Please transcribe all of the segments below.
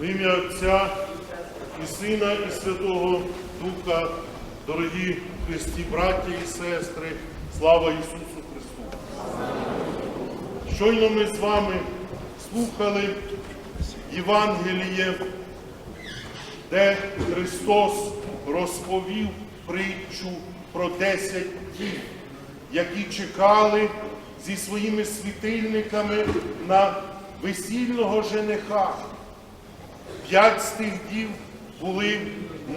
В ім'я Отця і Сина, і Святого Духа, дорогі Христі, браті і сестри, слава Ісусу Христу! Щойно ми з вами слухали Євангеліє, де Христос розповів притчу про десять дів, які чекали зі своїми світильниками на весільного жениха. П'ять з тих дів були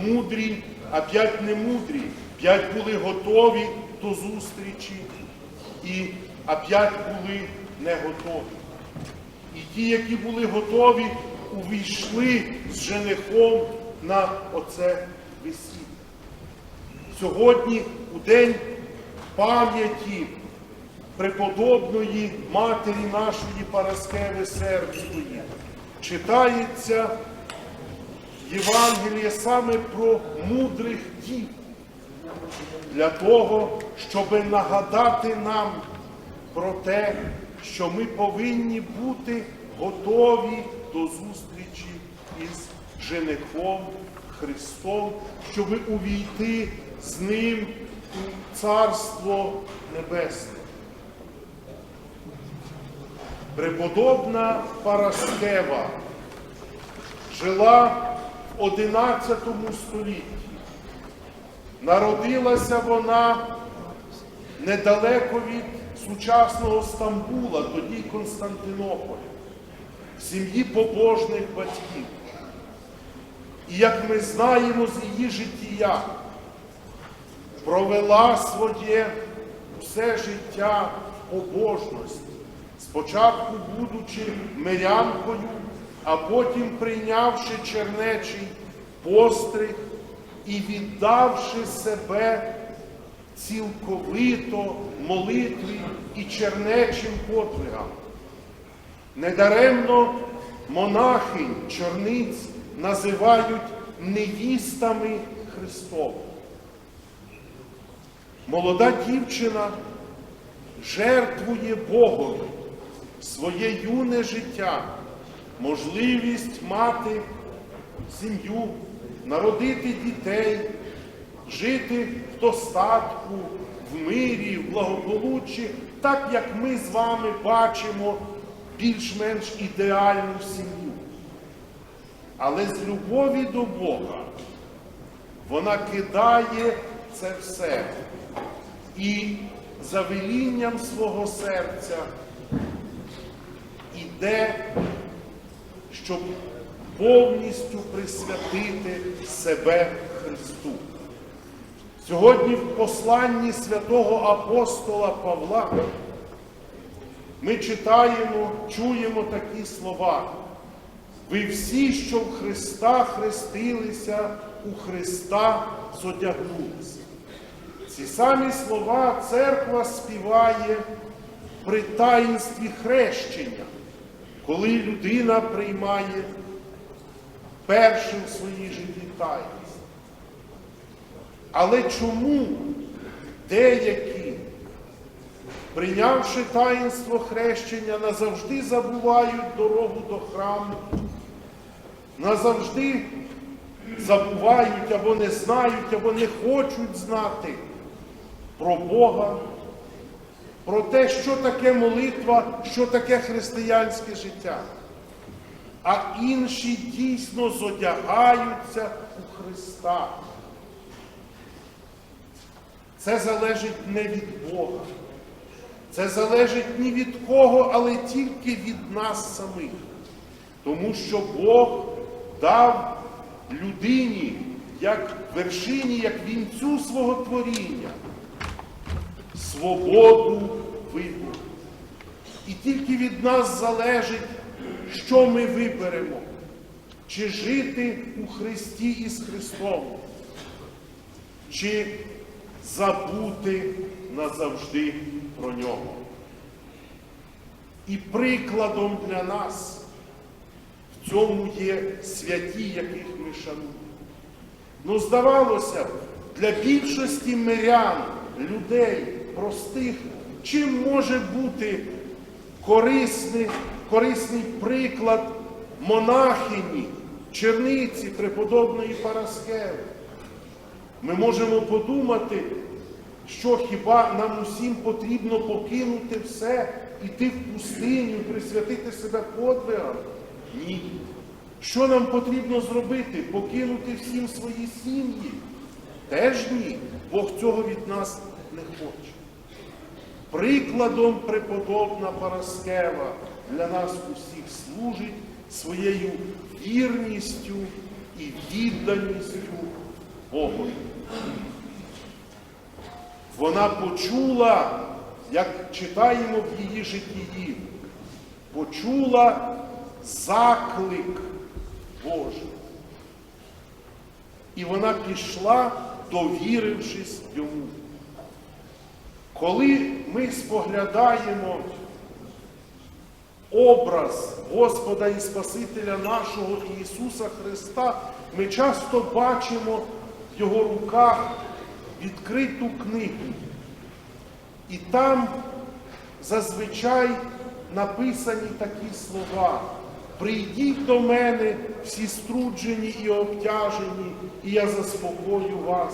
мудрі, а п'ять не мудрі. П'ять були готові до зустрічі, і, а п'ять були не готові. І ті, які були готові, увійшли з женихом на оце весілля. Сьогодні, у день пам'яті преподобної матері нашої Параскеви Сербської, читається Євангеліє саме про мудрих дів, для того, щоб нагадати нам про те, що ми повинні бути готові до зустрічі із женихом Христом, щоб увійти з Ним у Царство Небесне. Преподобна Параскева жила XI столітті. Народилася вона недалеко від сучасного Стамбула, тоді Константинополя, в сім'ї побожних батьків. І як ми знаємо з її життя, провела своє все життя побожності, спочатку будучи мирянкою, а потім прийнявши чернечий постриг і віддавши себе цілковито молитві і чернечим подвигам. Недаремно монахинь чорниць називають невістами Христовими. Молода дівчина жертвує Богові своє юне життя, можливість мати сім'ю, народити дітей, жити в достатку, в мирі, в благополуччі, так як ми з вами бачимо більш-менш ідеальну сім'ю. Але з любові до Бога вона кидає це все і за велінням свого серця іде, щоб повністю присвятити себе Христу. Сьогодні в посланні святого апостола Павла ми читаємо, чуємо такі слова. Ви всі, що в Христа хрестилися, у Христа зодягнулися. Ці самі слова церква співає при таїнстві хрещення, коли людина приймає перше в своїй житті таїнство. Але чому деякі, прийнявши таїнство хрещення, назавжди забувають дорогу до храму, назавжди забувають або не знають, або не хочуть знати про Бога, про те, що таке молитва, що таке християнське життя. А інші дійсно зодягаються у Христа. Це залежить не від Бога. Це залежить ні від кого, але тільки від нас самих. Тому що Бог дав людині, як вершині, як вінцю свого творіння, свободу вибору. І тільки від нас залежить, що ми виберемо, чи жити у Христі із Христом, чи забути назавжди про нього. І прикладом для нас в цьому є святі, яких ми шануємо. Ну, здавалося б, для більшості мирян, людей, простих, чим може бути корисний, корисний приклад монахині, черниці преподобної Параскеви. Ми можемо подумати, що хіба нам усім потрібно покинути все, іти в пустиню, присвятити себе подвигам? Ні. Що нам потрібно зробити? Покинути всім свої сім'ї? Теж ні. Бог цього від нас не хоче. Прикладом преподобна Параскева для нас усіх служить своєю вірністю і відданістю Богу. Вона почула, як читаємо в її житті, почула заклик Божий. І вона пішла, довірившись йому. Коли ми споглядаємо образ Господа і Спасителя нашого Ісуса Христа, ми часто бачимо в Його руках відкриту книгу. І там зазвичай написані такі слова. Прийдіть до мене всі струджені і обтяжені, і я заспокою вас.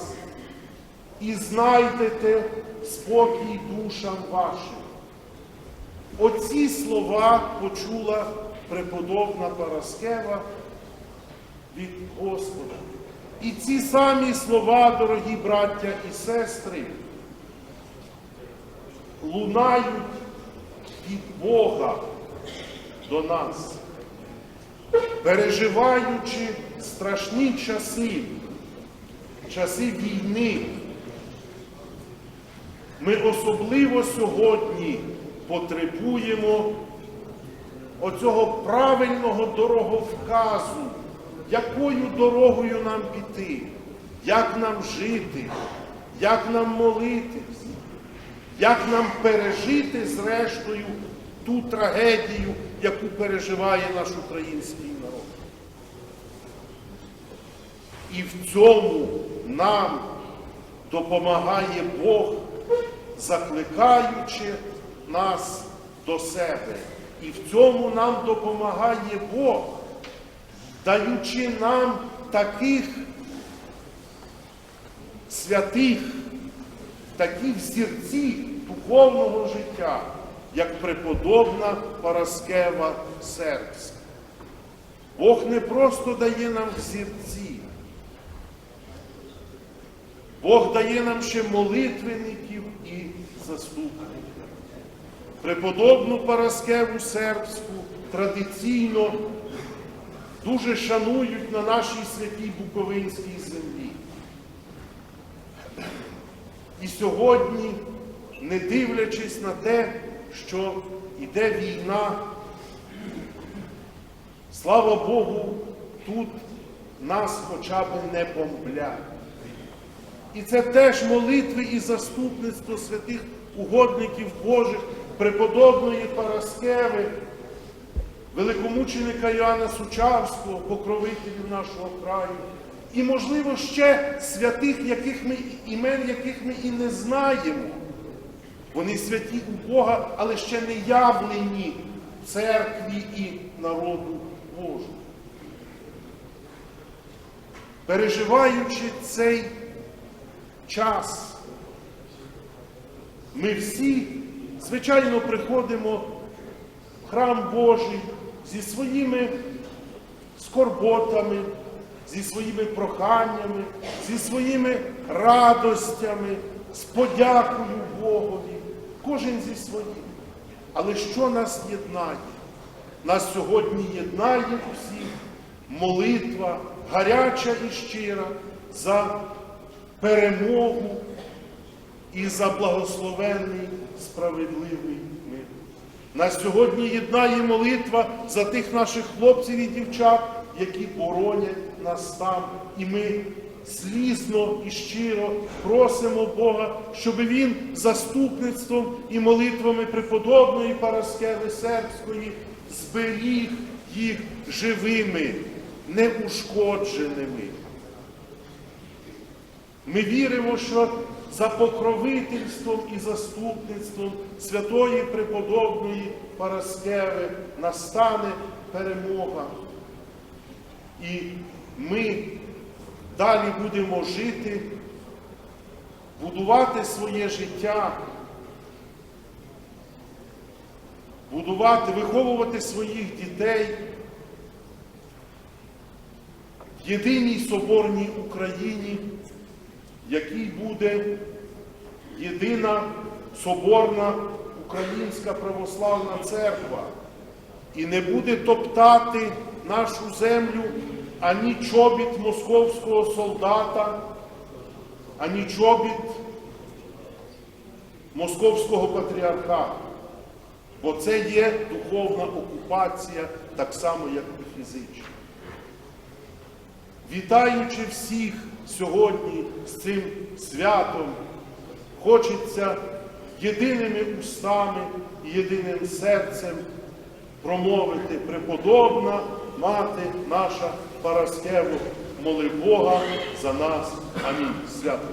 І знайдете спокій душам вашим. Оці слова почула преподобна Параскева від Господа. І ці самі слова, дорогі браття і сестри, лунають від Бога до нас, переживаючи страшні часи, часи війни. Ми особливо сьогодні потребуємо оцього правильного дороговказу, якою дорогою нам піти, як нам жити, як нам молитись, як нам пережити зрештою ту трагедію, яку переживає наш український народ. І в цьому нам допомагає Бог, закликаючи нас до себе. І в цьому нам допомагає Бог, даючи нам таких святих, такі взірці духовного життя, як преподобна Параскева Сербська. Бог не просто дає нам взірці, Бог дає нам ще молитвенників і заступників. Преподобну Параскеву Сербську традиційно дуже шанують на нашій святій Буковинській землі. І сьогодні, не дивлячись на те, що йде війна, слава Богу, тут нас хоча б не бомблять. І це теж молитви і заступництво святих угодників Божих, преподобної Параскеви, великомученика Іоанна Сучавського, покровителів нашого краю. І, можливо, ще святих, яких ми, імен яких ми і не знаємо. Вони святі у Бога, але ще не явлені церкві і народу Божому. Переживаючи цей час. Ми всі, звичайно, приходимо в храм Божий зі своїми скорботами, зі своїми проханнями, зі своїми радостями, з подякою Богові, кожен зі своїм. Але що нас єднає? Нас сьогодні єднає усіх молитва, гаряча і щира за перемогу і за благословенний справедливий мир. Нас сьогодні єднає молитва за тих наших хлопців і дівчат, які боронять нас там. І ми слізно і щиро просимо Бога, щоб Він заступництвом і молитвами преподобної Параскеви Сербської зберіг їх живими, неушкодженими. Ми віримо, що за покровительством і заступництвом святої преподобної Параскеви настане перемога. І ми далі будемо жити, будувати своє життя, будувати, виховувати своїх дітей в єдиній соборній Україні, якій буде єдина соборна Українська православна церква і не буде топтати нашу землю ані чобіт московського солдата, ані чобіт московського патріархату. Бо це є духовна окупація, так само, як і фізична. Вітаючи всіх сьогодні з цим святом, хочеться єдиними устами і єдиним серцем промовити преподобна мати наша Параскеву, моли Бога за нас. Амінь. Свято.